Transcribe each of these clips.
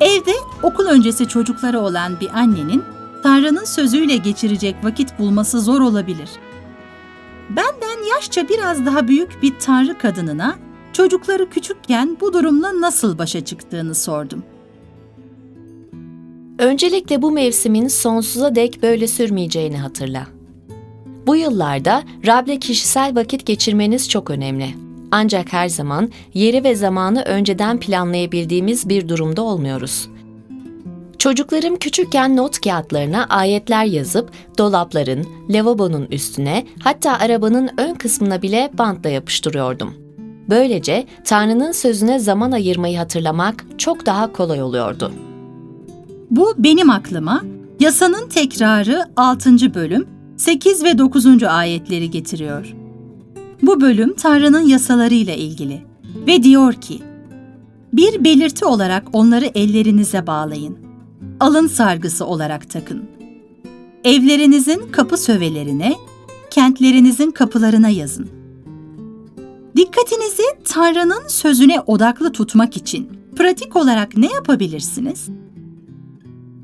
Evde okul öncesi çocukları olan bir annenin Tanrı'nın sözüyle geçirecek vakit bulması zor olabilir. Benden yaşça biraz daha büyük bir Tanrı kadınına çocukları küçükken bu durumla nasıl başa çıktığını sordum. Öncelikle bu mevsimin sonsuza dek böyle sürmeyeceğini hatırla. Bu yıllarda Rab'le kişisel vakit geçirmeniz çok önemli. Ancak her zaman yeri ve zamanı önceden planlayabildiğimiz bir durumda olmuyoruz. Çocuklarım küçükken not kağıtlarına ayetler yazıp dolapların, lavabonun üstüne hatta arabanın ön kısmına bile bantla yapıştırıyordum. Böylece Tanrı'nın sözüne zaman ayırmayı hatırlamak çok daha kolay oluyordu. Bu benim aklıma yasanın tekrarı 6. bölüm 8 ve 9. ayetleri getiriyor. Bu bölüm Tanrı'nın yasalarıyla ilgili ve diyor ki: Bir belirti olarak onları ellerinize bağlayın. Alın sargısı olarak takın. Evlerinizin kapı sövelerine, kentlerinizin kapılarına yazın. Dikkatinizi Tanrı'nın sözüne odaklı tutmak için pratik olarak ne yapabilirsiniz?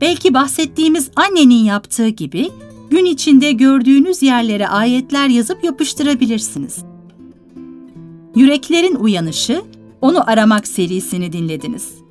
Belki bahsettiğimiz annenin yaptığı gibi gün içinde gördüğünüz yerlere ayetler yazıp yapıştırabilirsiniz. Yüreklerin Uyanışı, Onu Aramak serisini dinlediniz.